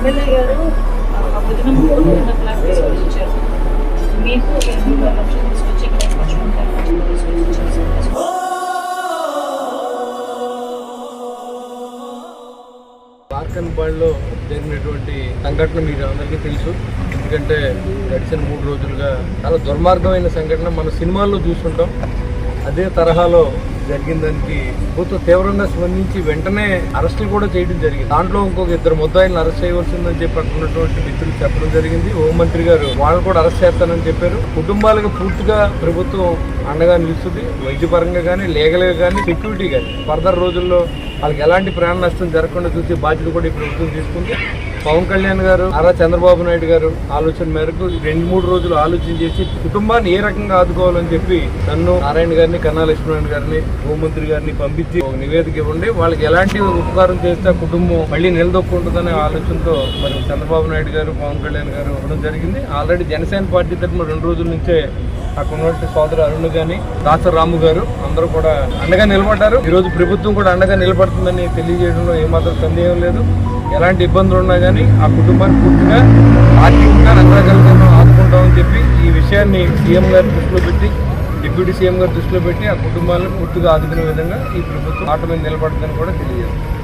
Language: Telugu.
ఎమ్మెల్యే జరిగినటువంటి సంఘటన మీరు అందరికీ తెలుసు. ఎందుకంటే గడిచిన మూడు రోజులుగా చాలా దుర్మార్గమైన సంఘటన మన సినిమాల్లో చూసుకుంటాం అదే తరహాలో జరిగిన దానికి ప్రభుత్వం తీవ్రంగా స్పందించి వెంటనే అరెస్టులు కూడా చేయడం జరిగింది. దాంట్లో ఇంకొక ఇద్దరు ముద్దాయిలను అరెస్ట్ చేయవలసిందని చెప్పి అక్కడున్నటువంటి మిత్రులు చెప్పడం జరిగింది. హోంమంత్రి గారు వాళ్ళు కూడా అరెస్ట్ చేస్తానని చెప్పారు. కుటుంబాలకు పూర్తిగా ప్రభుత్వం అండగా నిలుస్తుంది. వైద్యపరంగా కానీ లీగల్గా కానీ సెక్యూరిటీ కానీ ఫర్దర్ రోజుల్లో వాళ్ళకి ఎలాంటి ప్రాణ నష్టం జరగకుండా చూసే బాధ్యత కూడా ఈ ప్రభుత్వం తీసుకుంది. పవన్ కళ్యాణ్ గారు నారా చంద్రబాబు నాయుడు గారు ఆలోచన మేరకు రెండు మూడు రోజులు ఆలోచన చేసి కుటుంబాన్ని ఏ రకంగా ఆదుకోవాలని చెప్పి నన్ను నారాయణ గారిని కన్నా లక్ష్మణ్ గారిని హోంమంత్రి గారిని పంపించి ఒక నివేదిక ఇవ్వండి. వాళ్ళకి ఎలాంటి ఉపకారం చేస్తే కుటుంబం మళ్ళీ నిలదొక్కుంటుందనే ఆలోచనతో మరి చంద్రబాబు నాయుడు గారు పవన్ కళ్యాణ్ గారు ఇవ్వడం జరిగింది. ఆల్రెడీ జనసేన పార్టీ తరఫున రెండు రోజుల నుంచే అక్కడ ఉన్నటువంటి సోదరు అరుణ్ గాని దాసర్ రాము గారు అందరూ కూడా అండగా నిలబడ్డారు. ఈ రోజు ప్రభుత్వం కూడా అండగా నిలబడుతుందని తెలియజేయడంలో ఏమాత్రం సందేహం లేదు. ఎలాంటి ఇబ్బందులు ఉన్నా కానీ ఆ కుటుంబాన్ని పూర్తిగా ఆర్థికంగా రంగరకాలుగా ఆదుకుంటామని చెప్పి ఈ విషయాన్ని సీఎం గారి దృష్టిలో పెట్టి డిప్యూటీ సీఎం గారి దృష్టిలో పెట్టి ఆ కుటుంబాలను పూర్తిగా ఆదుకునే విధంగా ఈ ప్రభుత్వం ఆట మీద నిలబడుతుందని కూడా తెలియజేస్తుంది